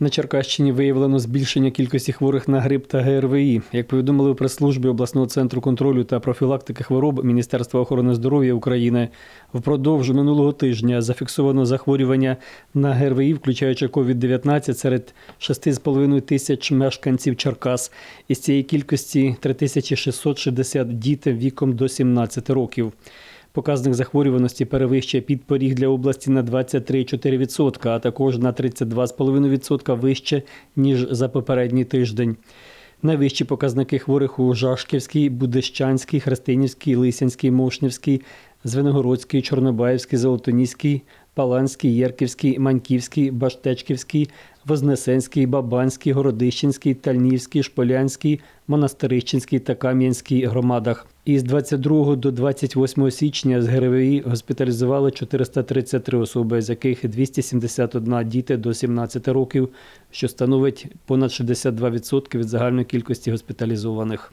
На Черкащині виявлено збільшення кількості хворих на грип та ГРВІ. Як повідомили у прес-службі обласного центру контролю та профілактики хвороб Міністерства охорони здоров'я України, впродовж минулого тижня зафіксовано захворювання на ГРВІ, включаючи COVID-19 серед 6,5 тисяч мешканців Черкас. Із цієї кількості 3660 діти віком до 17 років. Показник захворюваності перевищує підпоріг для області на 23,4%, а також на 32,5% вище, ніж за попередній тиждень. Найвищі показники хворих у Жашківській, Будещанській, Христинівській, Лисянській, Мошнівській, Звенигородській, Чорнобаївській, Золотоніській, Паланській, Єрківській, Маньківській, Баштечківській, Вознесенській, Бабанській, Городищенській, Тальнівській, Шполянській, Монастирищенській та Кам'янській громадах. Із 22 до 28 січня з ГРВІ госпіталізували 433 особи, з яких 271 діти до 17 років, що становить понад 62% від загальної кількості госпіталізованих.